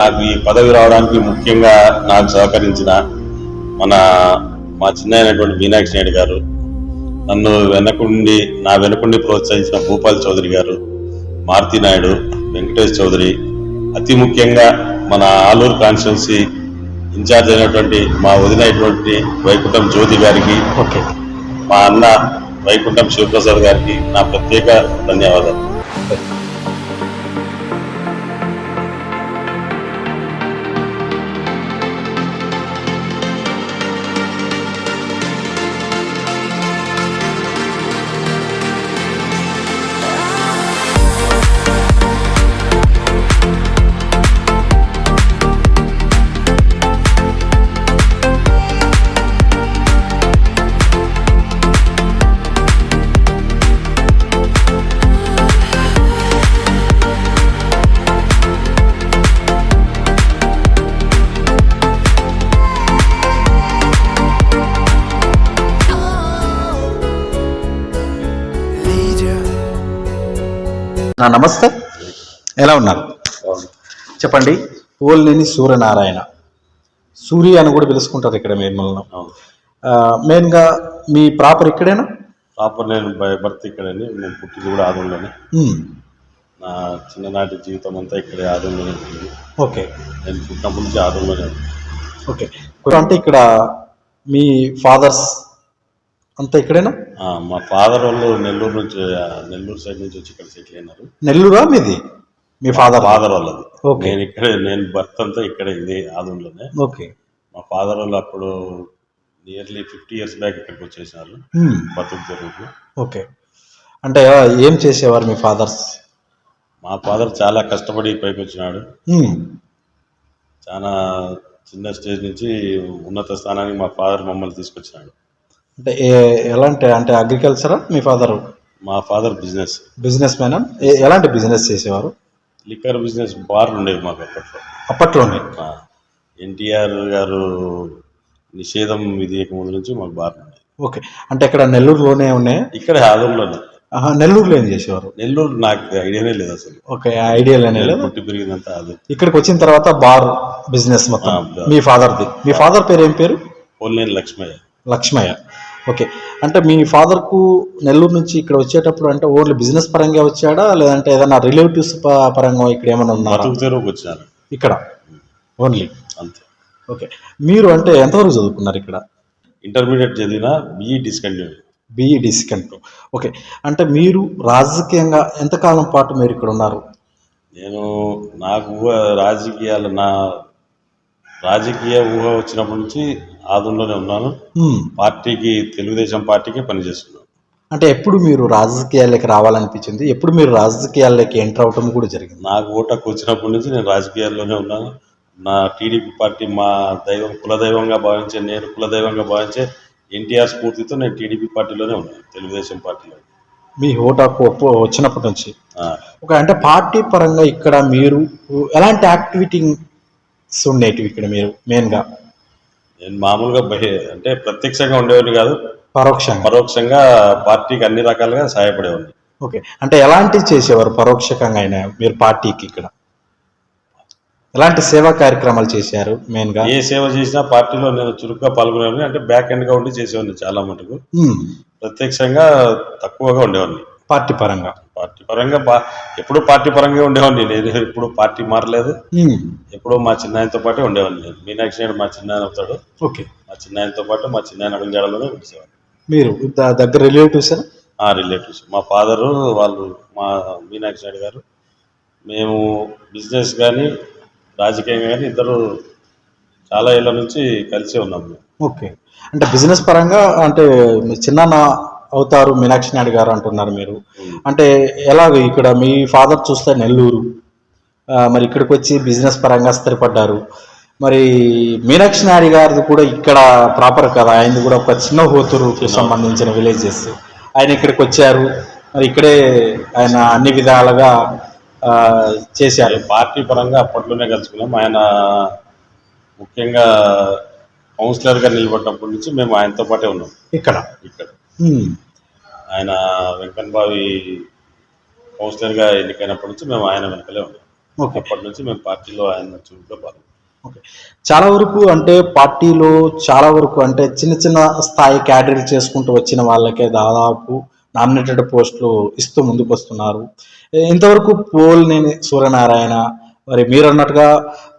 నాకు ఈ పదవి రావడానికి ముఖ్యంగా నాకు సహకరించిన మన మా చిన్నైనటువంటి మీనాక్షి నాయుడు గారు నన్ను వెనకుండి నా వెనకుండి ప్రోత్సహించిన భూపాల్ చౌదరి గారు మారుతి నాయుడు వెంకటేష్ చౌదరి అతి ముఖ్యంగా మన ఆలూరు కాన్స్టిట్యున్సీ ఇన్ఛార్జ్ అయినటువంటి మా వదినైనటువంటి వైకుంఠం జ్యోతి గారికి ఓకే. మా అన్న వైకుంఠం శివప్రసాద్ గారికి నా ప్రత్యేక ధన్యవాదాలు. నా నమస్తే. ఎలా ఉన్నారు? చెప్పండి. ఓల్నేని సూర్యనారాయణ. సూర్య అని కూడా పిలుచుకుంటారు ఇక్కడ మిమ్మల్ని మెయిన్గా మీ ప్రాపర్ ఇక్కడేనా? ప్రాపర్ నేను బై బర్త్ ఇక్కడని నేను పుట్టింది కూడా ఆదంలోనే నా చిన్ననాటి జీవితం అంతా ఇక్కడే ఆదంలోనే ఉంటుంది ఓకే. నేను పుట్టినప్పటి నుంచి ఆదంలోనే. ఓకే. అంటే ఇక్కడ మీ ఫాదర్స్ అంతా ఇక్కడేనా? మా ఫాదర్ వాళ్ళు నెల్లూరు నుంచి నెల్లూరు సైడ్ నుంచి వచ్చి ఇక్కడ సెటిల్ అయినారు. నెల్లూరా మీది? మీ ఫాదర్ ఫాదర్ వాళ్ళది? ఓకే. నేను ఇక్కడే నేను బర్త్ అంతా ఇక్కడే ఇదే ఆదంలోనే ఓకే. మా ఫాదర్ వాళ్ళు అప్పుడు నియర్లీ ఫిఫ్టీ ఇయర్స్ బ్యాక్ ఇక్కడికి వచ్చేసినారు. ఉమ్, బతుకు తెరువుకు. ఓకే. అంటే ఏం చేసేవారు మీ ఫాదర్స్ మా ఫాదర్ చాలా కష్టపడి పైకి వచ్చినాడు ఉమ్, చాలా చిన్న స్టేజ్ నుంచి ఉన్నత స్థానానికి మా ఫాదర్ మమ్మల్ని తీసుకొచ్చినాడు. అంటే ఏ- ఎలాంటి అంటే అగ్రికల్చరా మీ ఫాదర్ మా ఫాదర్ బిజినెస్ బిజినెస్ మ్యాన్ ఎలాంటి బిజినెస్ చేసేవారు? లిక్కర్ బిజినెస్ బార్ ఉండేవి మాకు అప్పట్లో. అప్పట్లోనే? ఎన్టీఆర్ గారు నిషేధం విధియక ముందు నుంచి మాకు బార్ ఉండేది ఓకే. అంటే ఇక్కడ నెల్లూరులోనే ఉన్నాయి ఇక్కడ ఆదంలోనే ఆహా, నెల్లూరులో ఏం చేసేవారు? నెల్లూరు నాకు ఐడియానే లేదు అసలు. ఓకే ఐడియాలోనే లేదు? పుట్టి పెరిగిందంతా అది. ఇక్కడికి వచ్చిన తర్వాత బార్ బిజినెస్ మొత్తం. మీ ఫాదర్ది మీ ఫాదర్ పేరు ఏం పేరు? పోలేని లక్ష్మయ్య. లక్ష్మయ్య. ఓకే. అంటే మీ ఫాదర్కు నెల్లూరు నుంచి ఇక్కడ వచ్చేటప్పుడు అంటే ఓన్లీ బిజినెస్ పరంగా వచ్చాడా? లేదంటే ఏదైనా రిలేటివ్స్ పరంగా ఇక్కడ ఏమైనా ఉన్నారా? వచ్చినారు ఇక్కడ? ఓన్లీ? అంతే. ఓకే. మీరు అంటే ఎంతవరకు చదువుకున్నారు ఇక్కడ? ఇంటర్మీడియట్ చదివిన బిఈ డిస్కంటిన్యూ. బీఈ డిస్కంట్ ఓకే. అంటే మీరు రాజకీయంగా ఎంతకాలం పాటు మీరు ఇక్కడ ఉన్నారు? నేను నాకు ఊహ రాజకీయాలు నా రాజకీయ ఊహ వచ్చినప్పటి నుంచి ఆదంలోనే ఉన్నాను. పార్టీకి తెలుగుదేశం పార్టీకి పనిచేస్తున్నాను. అంటే ఎప్పుడు మీరు రాజకీయాల్లోకి రావాలనిపించింది? ఎప్పుడు మీరు రాజకీయాల్లోకి ఎంటర్ అవటం కూడా జరిగింది? నాకు ఓటకు వచ్చినప్పటి నుంచి నేను రాజకీయాల్లోనే ఉన్నాను. నా టీడీపీ పార్టీ మా దైవం కులదైవంగా భావించే నేను కులదైవంగా భావించే ఎన్టీఆర్ స్ఫూర్తితో నేను టీడీపీ పార్టీలోనే ఉన్నాను తెలుగుదేశం పార్టీలో. మీ ఒప్పు వచ్చినప్పటి నుంచి? ఒక అంటే పార్టీ పరంగా ఇక్కడ మీరు ఎలాంటి యాక్టివిటీస్ ఉండేటివి ఇక్కడ మీరు మెయిన్గా నేను మామూలుగా బహి అంటే ప్రత్యక్షంగా ఉండేవాడిని కాదు. పరోక్షంగా. పరోక్షంగా పార్టీకి అన్ని రకాలుగా సహాయపడేవాడిని. ఓకే. అంటే ఎలాంటివి చేసేవారు పరోక్షకంగా అయినా మీరు పార్టీకి ఇక్కడ? ఎలాంటి సేవా కార్యక్రమాలు చేశారు మెయిన్గా? ఏ సేవ చేసినా పార్టీలో నేను చురుగ్గా పాల్గొనేవాడిని. అంటే బ్యాక్ ఎండ్గా ఉండి చేసేవాడిని చాలా మటుకు. ప్రత్యక్షంగా తక్కువగా ఉండేవాడిని. పార్టీ పరంగా. పార్టీ పరంగా ఎప్పుడు పార్టీ పరంగా ఉండేవాడిని నేను. ఎప్పుడు పార్టీ మారలేదు. ఎప్పుడూ మా చిన్నాయనతో పాటే ఉండేవాడిని నేను. మీనాక్షి నాయుడు మా చిన్నాయన అవుతాడు. ఓకే. మా చిన్నాయనతో పాటు మా చిన్నాయన అడుగుజాడలోనే ఉండేవాడిని. మీరు దగ్గర రిలేటివ్స్ ఆ రిలేటివ్స్ మా ఫాదరు వాళ్ళు మా మీనాక్షి నాయుడు గారు మేము బిజినెస్ కానీ రాజకీయంగా కానీ ఇద్దరు చాలా ఏళ్ళ నుంచి కలిసే ఉన్నాం ఓకే. అంటే బిజినెస్ పరంగా అంటే మీ చిన్నాన్న అవుతారు మీనాక్షి నాయుడు గారు అంటున్నారు మీరు. అంటే ఎలాగ ఇక్కడ మీ ఫాదర్ చూస్తే నెల్లూరు మరి ఇక్కడికి వచ్చి బిజినెస్ పరంగా స్థిరపడ్డారు. మరి మీనాక్షి నాయుడు గారిది కూడా ఇక్కడ ప్రాపర్ కదా? ఆయనది కూడా ఒక చిన్న హోతూరుకు సంబంధించిన విలేజెస్. ఆయన ఇక్కడికి వచ్చారు. మరి ఇక్కడే ఆయన అన్ని విధాలుగా చేశారు. పార్టీ పరంగా అప్పట్లోనే కలుసుకున్నాం. ఆయన ముఖ్యంగా కౌన్సిలర్గా నిలబడినప్పటి నుంచి మేము ఆయనతో పాటే ఉన్నాం. ఇక్కడ? ఇక్కడ. ఆయన వెంకన్ బావి కౌన్సిలర్గా ఎన్నికైనప్పటి నుంచి మేము ఆయన వెనకలే ఉన్నాం. ఓకే. అప్పటి నుంచి మేము పార్టీలో ఆయన చూపుగా పాల్గొన్నాం ఓకే. చాలా వరకు అంటే పార్టీలో చాలా వరకు అంటే చిన్న చిన్న స్థాయి క్యాడరీ చేసుకుంటూ వచ్చిన వాళ్ళకే దాదాపు నామినేటెడ్ పోస్టులు ఇస్తూ ముందుకు వస్తున్నారు ఇంతవరకు పోల్నేని సూర్యనారాయణ మరి మీరు అన్నట్టుగా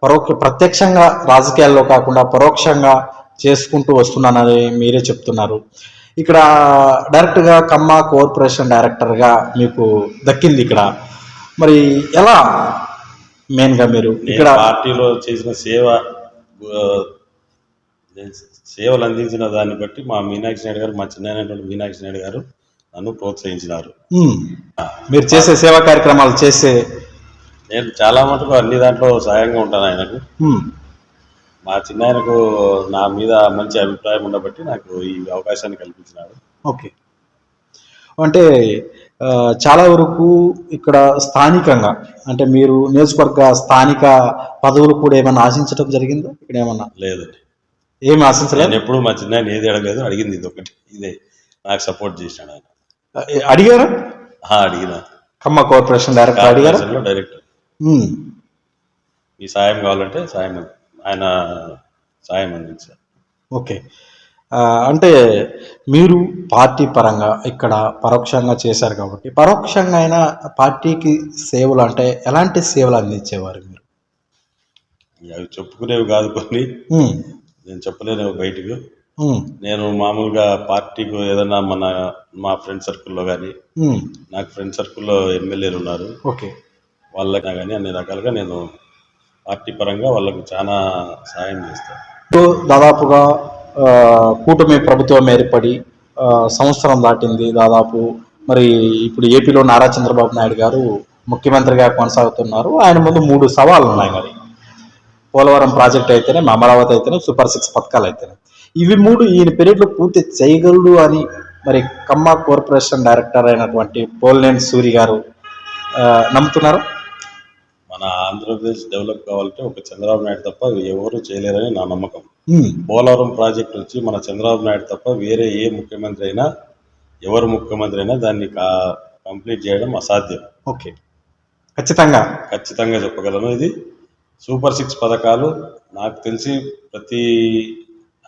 పరోక్ష ప్రత్యక్షంగా రాజకీయాల్లో కాకుండా పరోక్షంగా చేసుకుంటూ వస్తున్నానని మీరే చెప్తున్నారు. ఇక్కడ డైరెక్ట్గా కమ్మ కార్పొరేషన్ డైరెక్టర్గా మీకు దక్కింది ఇక్కడ మరి ఎలా మెయిన్గా మీరు ఇక్కడ పార్టీలో చేసిన సేవ సేవలు అందించిన దాన్ని బట్టి మా మీనాక్షి నాయుడు గారు మా చిన్నటువంటి మీనాక్షి నాయుడు గారు నన్ను ప్రోత్సహించినారు. మీరు చేసే సేవా కార్యక్రమాలు చేసే నేను చాలా మటుకు అన్ని దాంట్లో సహాయంగా ఉంటాను ఆయనకు. మా చిన్నాయనకు నా మీద మంచి అభిప్రాయం ఉండబట్టి నాకు ఈ అవకాశాన్ని కల్పించినాడు. ఓకే. అంటే చాలా వరకు ఇక్కడ స్థానికంగా అంటే మీరు నియోజకవర్గ స్థానిక పదవులు కూడా ఏమైనా ఆశించడం జరిగిందా? ఇక్కడ ఏమన్నా? లేదండి. ఏమి ఆశించలేదు? ఎప్పుడు మా చిన్నాయన ఏది అడగలేదు అడిగింది ఇది ఒకటి. ఇదే నాకు సపోర్ట్ చేసినాడు ఆయన. అడిగారా? అడిగిన. ఖమ్మ కార్పొరేషన్ డైరెక్టర్ అడిగారా? కార్పొరేషన్లో డైరెక్ట్ మ్మ్. మీ సాయం కావాలంటే సాయం ఆయన సాయం అందించారు. ఓకే. అంటే మీరు పార్టీ పరంగా ఇక్కడ పరోక్షంగా చేశారు కాబట్టి పరోక్షంగా అయినా పార్టీకి సేవలు అంటే ఎలాంటి సేవలు అందించేవారు మీరు? అవి చెప్పుకునేవి కాదు కొన్ని. నేను చెప్పలేను బయటకు. నేను మామూలుగా పార్టీకి ఏదైనా మన మా ఫ్రెండ్ సర్కిల్లో కానీ. నాకు ఫ్రెండ్ సర్కిల్లో ఎమ్మెల్యేలు ఉన్నారు. ఓకే. వాళ్ళకి కానీ అన్ని రకాలుగా నేను పార్టీ పరంగా వాళ్ళకు చాలా సాయం చేస్తారు. దాదాపుగా కూటమి ప్రభుత్వం ఏర్పడి సంవత్సరం దాటింది. దాదాపు మరి ఇప్పుడు ఏపీలో నారా చంద్రబాబు నాయుడు గారు ముఖ్యమంత్రిగా కొనసాగుతున్నారు. ఆయన ముందు మూడు సవాళ్ళు ఉన్నాయి మరి. పోలవరం ప్రాజెక్ట్ అయితేనే అమరావతి అయితేనే సూపర్ సిక్స్ పథకాలు అయితేనే. ఇవి మూడు ఈయన పీరియడ్లో పూర్తి చేయగలడు అని మరి కమ్మ కార్పొరేషన్ డైరెక్టర్ అయినటువంటి పోల్నేని సూరి గారు నమ్ముతున్నారు? మన ఆంధ్రప్రదేశ్ డెవలప్ కావాలంటే ఒక చంద్రబాబు నాయుడు తప్ప ఎవరు చేయలేరని నా నమ్మకం. పోలవరం ప్రాజెక్ట్ వచ్చి మన చంద్రబాబు నాయుడు తప్ప వేరే ఏ ముఖ్యమంత్రి అయినా ఎవరు ముఖ్యమంత్రి అయినా దాన్ని కంప్లీట్ చేయడం అసాధ్యం. ఓకే. ఖచ్చితంగా. ఖచ్చితంగా చెప్పగలను ఇది. సూపర్ సిక్స్ పథకాలు నాకు తెలిసి ప్రతి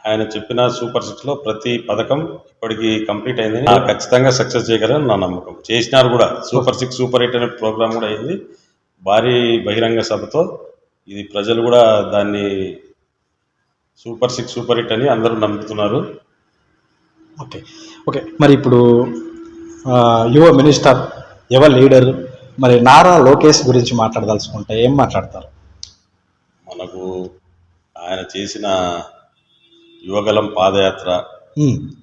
ఆయన చెప్పిన సూపర్ సిక్స్లో ప్రతి పథకం ఇప్పటికి కంప్లీట్ అయిందని నాకు ఖచ్చితంగా సక్సెస్ చేయగలని నా నమ్మకం. చేసినారు కూడా. సూపర్ సిక్స్ సూపర్ ఎయిట్ అనే ప్రోగ్రామ్ కూడా అయింది. భారీ బహిరంగ సభతో ఇది ప్రజలు కూడా దాన్ని సూపర్ సిక్స్ సూపర్ హిట్ అని అందరూ నమ్ముతున్నారు. ఓకే. ఓకే. మరి ఇప్పుడు యువ మినిస్టర్ యువ లీడర్ మరి నారా లోకేష్ గురించి మాట్లాడదలుచుకుంటే ఏం మాట్లాడతారు? మనకు ఆయన చేసిన యువగలం పాదయాత్ర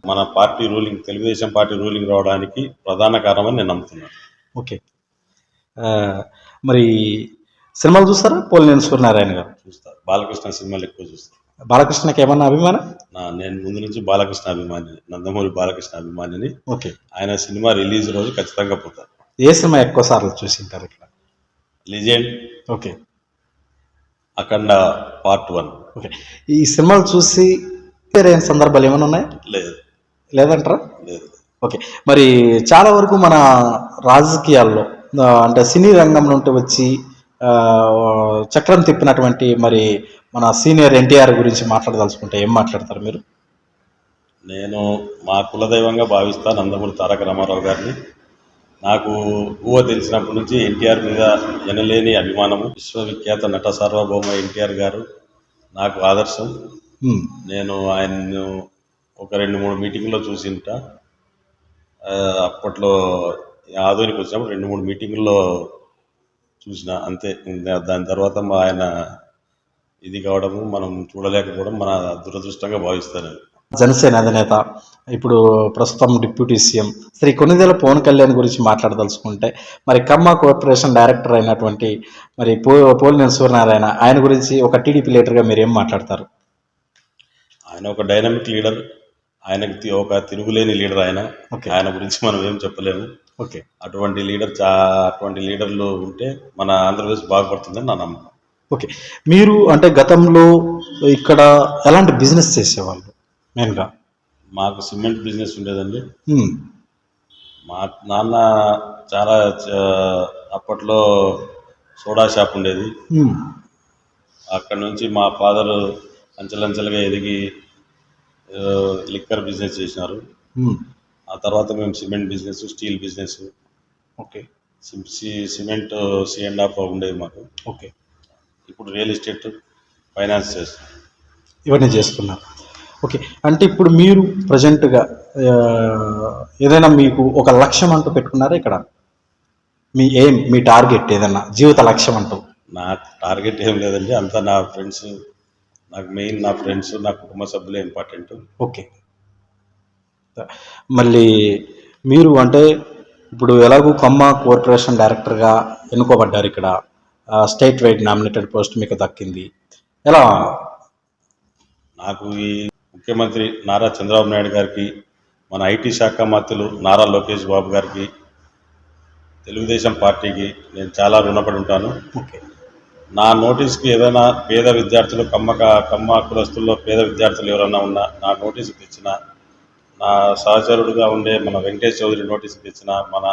మన party ruling Telugu Desam party ruling రావడానికి ప్రధాన కారణమని నేను నమ్ముతున్నాను. ఓకే. మరి సినిమాలు చూస్తారా? పోలినేని సూర్యనారాయణ గారు? చూస్తా. బాలకృష్ణ సినిమాలు ఎక్కువ చూస్తా. బాలకృష్ణకి ఏమన్నా అభిమానం? నా నేను ముందు నుంచి బాలకృష్ణ అభిమానిని నందమూరి బాలకృష్ణ అభిమానిని. ఓకే. ఆయన సినిమా రిలీజ్ రోజు ఖచ్చితంగా పోతా. ఏ సినిమా ఎక్కువ సార్లు చూసింటారు ఇక్కడ? Legend. Okay. Akhanda part one. Okay. ఈ సినిమాలు చూసి అయిన సందర్భాలు ఏమైనా ఉన్నాయి? లేదు. లేదంటారా? లేదు. ఓకే. మరి చాలా వరకు మన రాజకీయాల్లో అంటే సినీ రంగం నుండి వచ్చి చక్రం తిప్పినటువంటి మరి మన సీనియర్ ఎన్టీఆర్ గురించి మాట్లాడదలుచుకుంటే ఏం మాట్లాడతారు మీరు? నేను మా కులదైవంగా భావిస్తా నందమూరి తారక రామారావు గారిని. నాకు ఊహ తెలిసినప్పటి నుంచి ఎన్టీఆర్ మీద ఎనలేని అభిమానము. విశ్వవిఖ్యాత నట సార్వభౌమ ఎన్టీఆర్ గారు నాకు ఆదర్శం. నేను ఆయన్ను ఒక రెండు మూడు మీటింగ్లో చూసింట అప్పట్లో ఆధునిక వచ్చినప్పుడు రెండు మూడు మీటింగుల్లో చూసిన అంతే. దాని తర్వాత మా ఆయన ఇది కావడము మనం చూడలేకపోవడం మన దురదృష్టంగా భావిస్తాను జనసేన అధినేత ఇప్పుడు ప్రస్తుతం డిప్యూటీ సీఎం శ్రీ కొన్నిదేల పవన్ కళ్యాణ్ గురించి మాట్లాడదలుచుకుంటే మరి కమ్మ కార్పొరేషన్ డైరెక్టర్ అయినటువంటి మరి పో పోలినేని సూర్యనారాయణ ఆయన గురించి ఒక టీడీపీ లీడర్గా మీరు ఏం మాట్లాడతారు? ఆయన ఒక డైనమిక్ లీడర్. ఆయనకి ఒక తిరుగులేని లీడర్ ఆయన. ఓకే. ఆయన గురించి మనం ఏం చెప్పలేము. ఓకే. అటువంటి లీడర్ చా అటువంటి లీడర్లు ఉంటే మన ఆంధ్రప్రదేశ్ బాగుపడుతుందని నా నమ్మకం. ఓకే. మీరు అంటే గతంలో ఇక్కడ ఎలాంటి బిజినెస్ చేసేవాళ్ళు మెయిన్గా? మాకు సిమెంట్ బిజినెస్ ఉండేదండి. మా నాన్న చాలా అప్పట్లో సోడా షాప్ ఉండేది. అక్కడ నుంచి మా ఫాదర్ అంచెలంచెలుగా ఎదిగి లిక్కర్ బిజినెస్ చేసినారు. ఆ తర్వాత మేము cement business steel business. Okay. Cement C and half ఉండేది మాకు. ఓకే. ఇప్పుడు రియల్ ఎస్టేట్ ఫైనాన్స్ చేస్తాం. ఇవన్నీ చేస్తున్నారు ఓకే. అంటే ఇప్పుడు మీరు ప్రజెంట్గా ఏదైనా మీకు ఒక లక్ష్యం అంటూ పెట్టుకున్నారా ఇక్కడ? మీ ఎయిమ్ మీ టార్గెట్ ఏదన్నా? జీవిత లక్ష్యం అంటూ. నా టార్గెట్ ఏం లేదండి. అంతా నా ఫ్రెండ్స్ నాకు మెయిన్ నా ఫ్రెండ్స్ నా కుటుంబ సభ్యులే ఇంపార్టెంట్. ఓకే. మళ్ళీ మీరు అంటే ఇప్పుడు ఎలాగూ ఖమ్మ కార్పొరేషన్ డైరెక్టర్గా ఎన్నుకోబడ్డారు ఇక్కడ స్టేట్ వైడ్ నామినేటెడ్ పోస్ట్ మీకు దక్కింది. ఎలా? నాకు ఈ ముఖ్యమంత్రి నారా చంద్రబాబు నాయుడు గారికి మన ఐటీ శాఖ మంత్రులు నారా లోకేష్ బాబు గారికి తెలుగుదేశం పార్టీకి నేను చాలా రుణపడి ఉంటాను. ఓకే. నా నోటీస్కి ఏదైనా పేద విద్యార్థులు కమ్మ కమ్మ కులస్తుల్లో పేద విద్యార్థులు ఎవరైనా ఉన్నా నా నోటీస్కి తెచ్చిన నా సహచరుడుగా ఉండే మన వెంకటేష్ చౌదరి నోటీస్ తెచ్చిన మన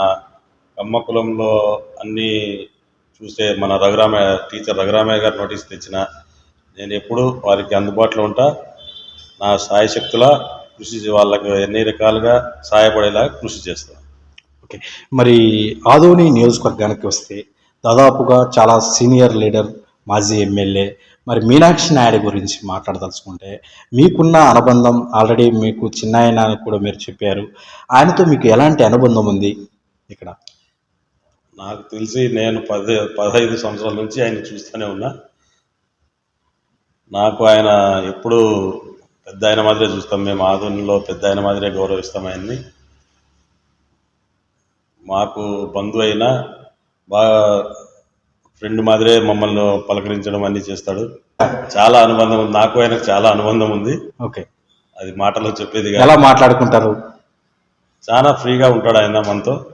కమ్మకులంలో అన్నీ చూస్తే మన రఘురామయ్య టీచర్ రఘురామయ్య గారి నోటీస్ తెచ్చిన నేను ఎప్పుడు వారికి అందుబాటులో ఉంటా. నా సాయశక్తుల కృషి వాళ్ళకు ఎన్ని రకాలుగా సహాయపడేలా కృషి చేస్తాను ఓకే. మరి ఆదోని నియోజకవర్గానికి వస్తే దాదాపుగా చాలా సీనియర్ లీడర్ మాజీ ఎమ్మెల్యే మరి మీనాక్షి నాయుడు గురించి మాట్లాడదలుచుకుంటే మీకున్న అనుబంధం ఆల్రెడీ మీకు చిన్నాయన అని కూడా మీరు చెప్పారు. ఆయనతో మీకు ఎలాంటి అనుబంధం ఉంది? ఇక్కడ. నాకు తెలిసి నేను పది పదహైదు సంవత్సరాల నుంచి ఆయన చూస్తూనే ఉన్నా. నాకు ఆయన ఎప్పుడు పెద్ద ఆయన మాదిరే చూస్తాం. మేము ఆధునంలో పెద్ద ఆయన మాదిరే గౌరవిస్తాం ఆయన్ని. మాకు బంధువు అయినా బాగా ఫ్రెండ్ మాదిరే మమ్మల్ని పలకరించడం అన్నీ చేస్తాడు. చాలా అనుబంధం ఉంది నాకు ఆయనకు చాలా అనుబంధం ఉంది. ఓకే. అది మాటలో చెప్పేది ఎలా మాట్లాడుకుంటారు? చాలా ఫ్రీగా ఉంటాడు ఆయన మనతో.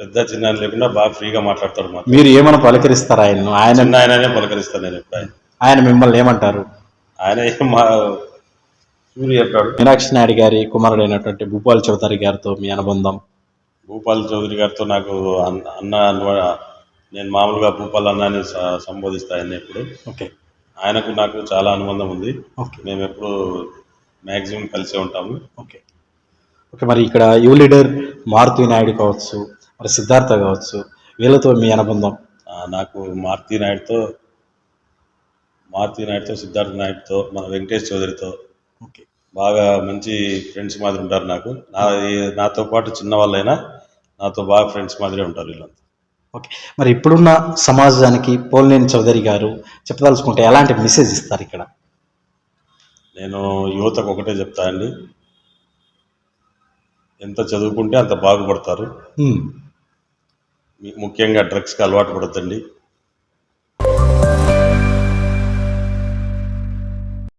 పెద్ద చిన్న లేకుండా బాగా ఫ్రీగా మాట్లాడతాడు మాతో. మీరు ఏమైనా పలకరిస్తారా ఆయన ఆయన ఆయననే పలకరిస్తాను నేను ఎప్పుడు ఆయన మిమ్మల్ని ఏమంటారు? ఆయన ఏం మా సూర్య చెప్పాడు. మీనాక్షి నాయుడు గారి కుమారుడైనటువంటి భూపాల్ చౌదరి గారితో మీ అనుబంధం. భూపాల్ చౌదరి గారితో నాకు అన్న- నేను మామూలుగా భూపాల్ అన్న అని స- సంబోధిస్తా ఆయన ఎప్పుడు. ఓకే. ఆయనకు నాకు చాలా అనుబంధం ఉంది. ఓకే. మేము ఎప్పుడు మ్యాక్సిమం కలిసే ఉంటాము. ఓకే. ఓకే మరి ఇక్కడ యువ లీడర్ మారుతి నాయుడు కావచ్చు మరి సిద్ధార్థ కావచ్చు వీళ్ళతో మీ అనుబంధం? నాకు మారుతి నాయుడుతో మారుతి నాయుడుతో సిద్ధార్థ నాయుడుతో మన వెంకటేష్ చౌదరితో ఓకే. బాగా మంచి ఫ్రెండ్స్ మాదిరి ఉంటారు నాకు. నా నాతో పాటు చిన్న వాళ్ళైనా నాతో బాగా ఫ్రెండ్స్ మాదిరే ఉంటారు వీళ్ళంతా. ఓకే. మరి ఇప్పుడున్న సమాజానికి పోలినేని చౌదరి గారు చెప్పదలుచుకుంటే ఎలాంటి మెసేజ్ ఇస్తారు ఇక్కడ? నేను యువతకు ఒకటే చెప్తా అండి. ఎంత చదువుకుంటే అంత బాగుపడతారు. ముఖ్యంగా డ్రగ్స్కి అలవాటు పడద్దండి.